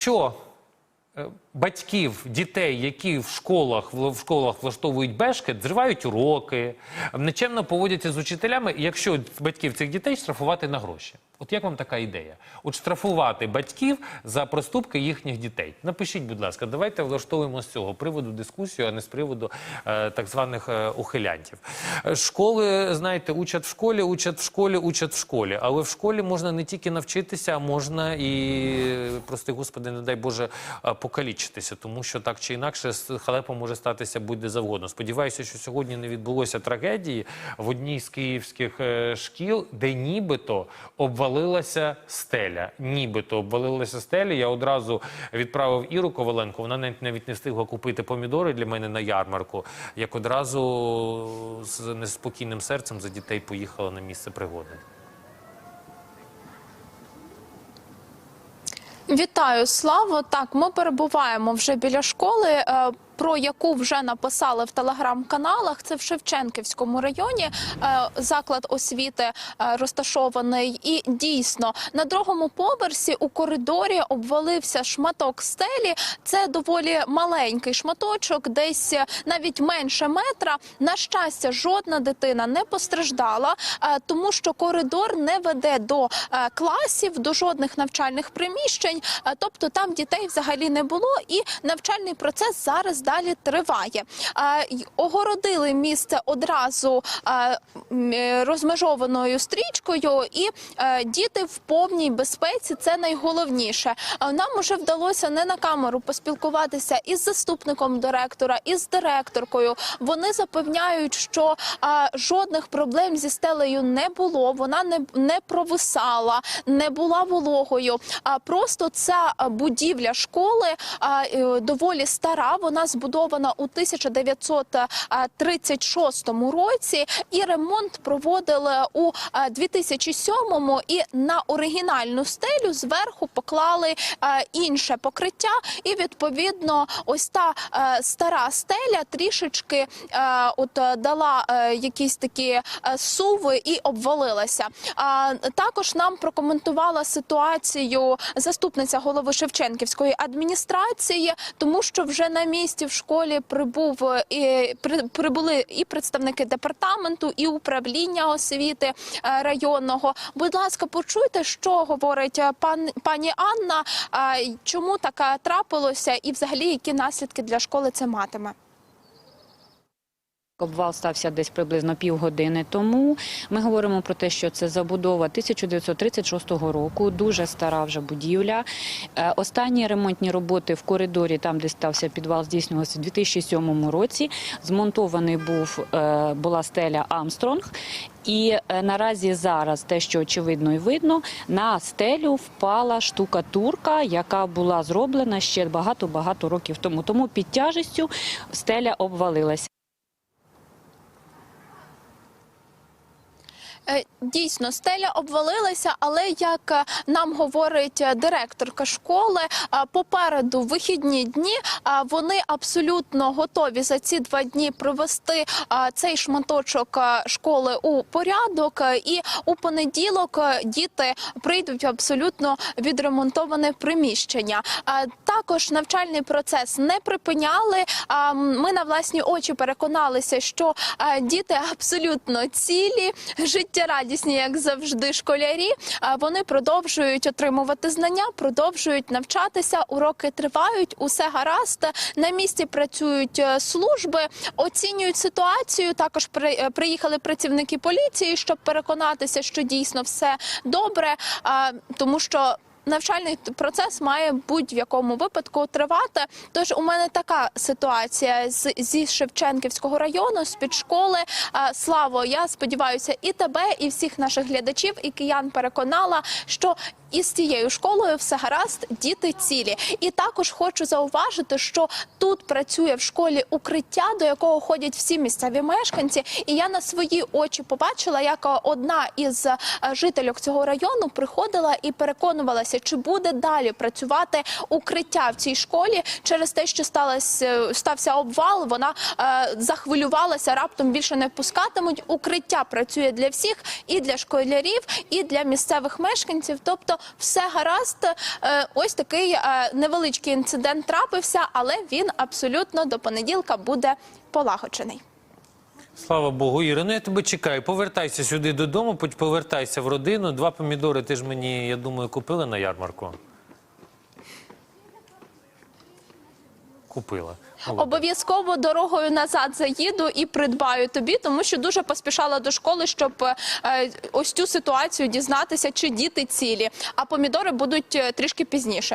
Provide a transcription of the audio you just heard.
що е, батьків дітей, які в школах в школах влаштовують бешкет, зривають уроки, нечемно поводяться з учителями, якщо батьків цих дітей штрафувати на гроші. От як вам така ідея? От штрафувати батьків за проступки їхніх дітей. Напишіть, будь ласка, давайте влаштовуємо з цього приводу дискусію, а не з приводу е, так званих е, ухилянтів. Школи, знаєте, учать в школі, учать в школі, учать в школі. Але в школі можна не тільки навчитися, а можна і, прости господи, не дай Боже, е, покалічитися, тому що так чи інакше з халепом може статися будь-де завгодно. Сподіваюся, що сьогодні не відбулося трагедії в одній з київських е, шкіл, де нібито обвалилася стеля. Нібито обвалилася стеля. Я одразу відправив Іру Коваленко. Вона навіть не встигла купити помідори для мене на ярмарку. Як одразу з неспокійним серцем за дітей поїхала на місце пригоди. Вітаю, Славо. Так, ми перебуваємо вже біля школи. е, Про яку вже написали в телеграм-каналах, це в Шевченківському районі е, заклад освіти е, розташований. І дійсно на другому поверсі у коридорі обвалився шматок стелі. Це доволі маленький шматочок, десь навіть менше метра. На щастя, жодна дитина не постраждала, тому що коридор не веде до класів, до жодних навчальних приміщень. Тобто там дітей взагалі не було, і навчальний процес зараз далі триває. Огородили місце одразу е, розмежованою стрічкою, і е, діти в повній безпеці. Це найголовніше. Нам уже вдалося не на камеру поспілкуватися із заступником директора, із директоркою. Вони запевняють, що жодних проблем зі стелею не було. Вона не, не провисала, не була вологою. А просто е, будівля школи е, доволі стара. Вона збудована у 1936 році, і ремонт проводили у е, 2007-му. І на оригінальну стелю зверху поклали е, інше покриття. І відповідно, ось та е, стара стеля трішечки е, от е, дала е, якісь такі е, суви і обвалилася. Також нам прокоментувала ситуацію заступниця голови Шевченківської адміністрації, тому що вже на місці в школі прибув е, і при- прибули і представники департаменту, і управління освіти е, районного. Будь ласка, почуйте, що говорить е, пан пані Анна. Чому така трапилося, і взагалі які наслідки для школи це матиме? Обвал стався десь приблизно півгодини тому. Ми говоримо про те, що це забудова 1936 року, дуже стара вже будівля. Е, Останні ремонтні роботи в коридорі, там де стався підвал, здійснювалися у 2007 році. Змонтований був е, була стеля Амстронг. І е, наразі зараз те, що очевидно і видно, на стелю впала штукатурка, яка була зроблена ще багато багато років тому. Тому під тяжестю стеля обвалилася. Дійсно, стеля обвалилася, але як е, нам говорить е, директорка школи, е, попереду вихідні дні е, вони абсолютно готові за ці два дні привести е, цей шматочок е, школи у порядок. е, І у понеділок е, діти прийдуть в абсолютно відремонтоване приміщення. Е, Також навчальний процес не припиняли. Ми на власні очі переконалися, що е, діти абсолютно цілі, життєрадісні, як завжди, школярі. Вони продовжують отримувати знання, продовжують навчатися. Уроки тривають, усе гаразд. На місці працюють е, служби, оцінюють ситуацію. Також е, приїхали працівники поліції, щоб переконатися, що дійсно все добре, тому що. Навчальний процес має будь-якому випадку тривати. Тож у мене така ситуація з зі Шевченківського району, з під школи. Славо, я сподіваюся, і тебе, і всіх наших глядачів, і киян переконала, що із цією школою все гаразд, діти цілі. І також хочу зауважити, що тут працює в школі укриття, до якого ходять всі місцеві мешканці. І я на свої очі побачила, як е, одна із е, жительок цього району приходила і переконувалася, чи буде далі працювати укриття в цій школі через те, що сталося стався обвал. Вона е, захвилювалася, раптом більше не пускатимуть. Укриття працює для всіх і для школярів, і для місцевих мешканців. Тобто все гаразд. Е, Ось такий е, невеличкий інцидент трапився, але він абсолютно до понеділка буде полагоджений. Слава Богу, Іра, ну я тебе чекаю. Повертайся сюди додому, повертайся в родину. Два помідори ти ж мені, я думаю, купила на ярмарку. Купила. Обов'язково дорогою назад заїду і придбаю тобі, тому що дуже поспішала до школи, щоб е, ось цю ситуацію дізнатися, чи діти цілі. А помідори будуть е, трішки пізніше.